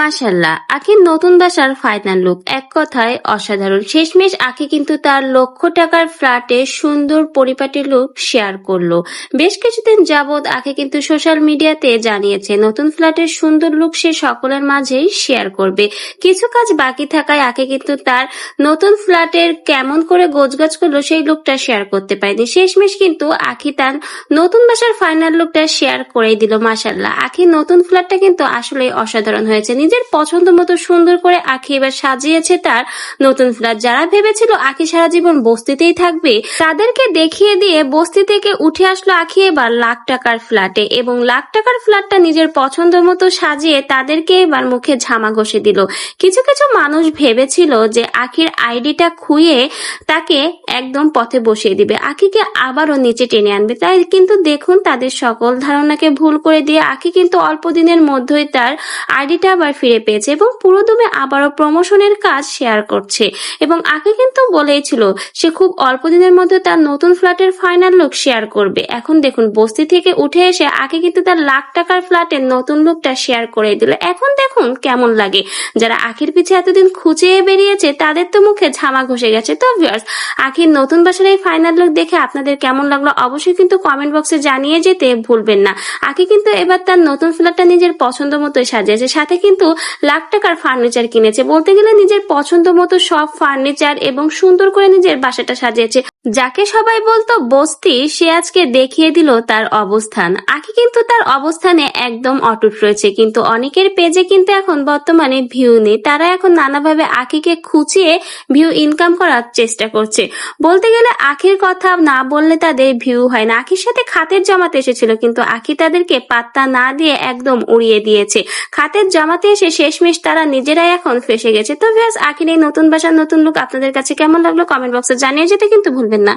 মাশাল্লাহ আখির নতুন বাসার ফাইনাল লুক এক কথায় অসাধারণ। শেষমেশ আখি কিন্তু তার লক্ষ টাকার ফ্ল্যাটে সুন্দর পরিপাটি লুক শেয়ার করল। বেশ কিছুদিন যাবৎ আখি কিন্তু সোশ্যাল মিডিয়াতে জানিয়েছে, নতুন ফ্ল্যাটের সুন্দর লুক সে সকলের মাঝেই শেয়ার করবে। কিছু কাজ বাকি থাকায় আখি কিন্তু তার নতুন ফ্ল্যাটের কেমন করে গোছগাছ করল সেই লুকটা শেয়ার করতে পারেনি। শেষমেশ কিন্তু আখি তার নতুন বাসার ফাইনাল লুকটা শেয়ার করেই দিল মাশাল্লাহ আখি নতুন ফ্ল্যাটটা কিন্তু আসলে অসাধারণ হয়েছে। নিজের পছন্দ মতো সুন্দর করে আখি এবার সাজিয়েছে তার। নতুন ফ্ল্যাট যারা ভেবেছিল আখি সারা জীবন বস্তিতেই থাকবে, তাদেরকে দেখিয়ে দিয়ে বস্তি থেকে উঠে আসলো আখি এবার লাখ টাকার ফ্ল্যাটে এবং লাখ টাকার ফ্ল্যাটটা নিজের পছন্দ মতো সাজিয়ে তাদেরকে এবার মুখে ঝামা ঘষে দিল। কিছু কিছু মানুষ ভেবেছিল যে আখির আইডিটা খুঁয়ে তাকে একদম পথে বসিয়ে দিবে। আখিকে আবারও নিচে টেনে আনবে। তাই কিন্তু দেখুন তাদের সকল ধারণাকে ভুল করে দিয়ে আখি কিন্তু অল্প দিনের মধ্যেই তার আইডিটা আবার ফিরে পেয়েছে এবং পুরোদমে আবারও প্রমোশনের কাজ শেয়ার করছে। এবং আগে কিন্তু বলেইছিল সে খুব অল্প দিনের মধ্যে তার নতুন ফ্ল্যাটের ফাইনাল লুক শেয়ার করবে। এখন দেখুন, বস্তি থেকে উঠে এসে আগে কিন্তু তার লাখ টাকার ফ্ল্যাটের নতুন লুকটা শেয়ার করে দিল। এখন দেখুন কেমন লাগে। যারা আখির পিছে এতদিন খুঁচিয়ে বেরিয়েছে, তাদের তো মুখে ঝামা ঘষে গেছে। তো ভিউয়ার্স আখির নতুন বাসার এই ফাইনাল লুক দেখে আপনাদের কেমন লাগল অবশ্যই কিন্তু কমেন্ট বক্সে জানিয়ে যেতে ভুলবেন না। আখি কিন্তু এবার তার নতুন ফ্ল্যাটটা নিজের পছন্দ মতোই সাজিয়েছে। সাথে কিন্তু লাখ টাকার ফার্নিচার কিনেছে। বলতে গেলে নিজের পছন্দ মতো সব ফার্নিচার এবং সুন্দর করে নিজের বাসাটা সাজিয়েছে। যাকে সবাই বলতো বস্তি, সে আজকে দেখিয়ে দিল তার অবস্থান। আখি কিন্তু তার অবস্থানে একদম অটুট রয়েছে, কিন্তু অনেকের পেজে কিন্তু এখন বর্তমানে ভিউ নেই। তারা এখন নানাভাবে আখিকে খুঁচিয়ে ভিউ ইনকাম করার চেষ্টা করছে। বলতে গেলে আখির কথা না বললে তাদের ভিউ হয় না। আখির সাথে খাতের জমাতে এসেছিল, কিন্তু আখি তাদেরকে পাত্তা না দিয়ে একদম উড়িয়ে দিয়েছে। খাতের জমাতে এসে শেষমেশ তারা নিজেরাই এখন ফেসে গেছে। তো ব্যাস আখির নতুন বাসার নতুন লুক আপনাদের কাছে কেমন লাগল? কমেন্ট বক্সে জানিয়ে যেতে কিন্তু ভুলবেন না।